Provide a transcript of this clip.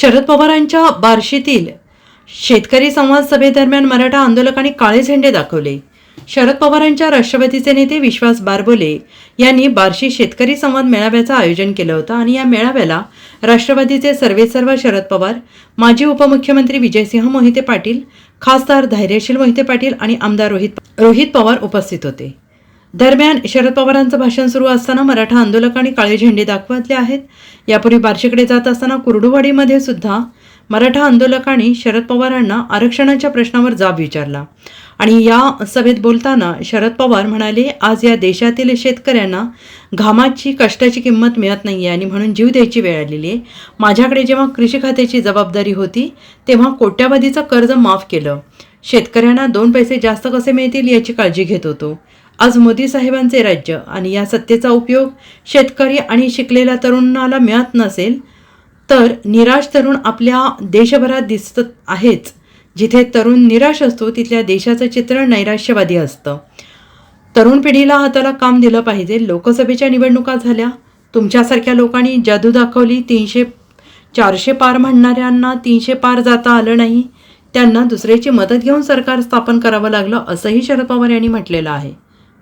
शरद पवारांच्या बार्शीतील शेतकरी संवाद सभेदरम्यान मराठा आंदोलकांनी काळे झेंडे दाखवले. शरद पवारांच्या राष्ट्रवादीचे नेते विश्वास बारबोले यांनी बार्शी शेतकरी संवाद मेळाव्याचं आयोजन केलं होतं आणि या मेळाव्याला राष्ट्रवादीचे सर्वेसर्व शरद पवार माजी उपमुख्यमंत्री विजयसिंह मोहिते पाटील खासदार धैर्यशील मोहिते पाटील आणि आमदार रोहित रोहित पवार उपस्थित होते. दरम्यान शरद पवारांचं भाषण सुरू असताना मराठा आंदोलकांनी काळे झेंडे दाखवतले आहेत. यापूर्वी बार्शीकडे जात असताना कुर्डुवाडीमध्ये सुद्धा मराठा आंदोलकांनी शरद पवारांना आरक्षणाच्या प्रश्नावर जाब विचारला. आणि या सभेत बोलताना शरद पवार म्हणाले आज या देशातील शेतकऱ्यांना घामाची कष्टाची किंमत मिळत नाही आहे आणि म्हणून जीव द्यायची वेळ आलेली आहे. माझ्याकडे जेव्हा कृषी खात्याची जबाबदारी होती तेव्हा कोट्यावधीचं कर्ज माफ केलं. शेतकऱ्यांना दोन पैसे जास्त कसे मिळतील याची काळजी घेत होतो. आज मोदी साहेबांचे राज्य आणि या सत्तेचा उपयोग शेतकरी आणि शिकलेल्या तरुणाला मिळत नसेल तर निराश तरुण आपल्या देशभरात दिसत आहेच जिथे तरुण निराश असतो तिथल्या देशाचं चित्र नैराश्यवादी असतं. तरुण पिढीला हाताला काम दिलं पाहिजे. लोकसभेच्या निवडणुका झाल्या. तुमच्यासारख्या लोकांनी जादू दाखवली. तीनशे चारशे पार म्हणणाऱ्यांना तीनशे पार जाता आलं नाही. त्यांना दुसऱ्याची मदत घेऊन सरकार स्थापन करावं लागलं असंही शरद पवार यांनी म्हटलेलं आहे.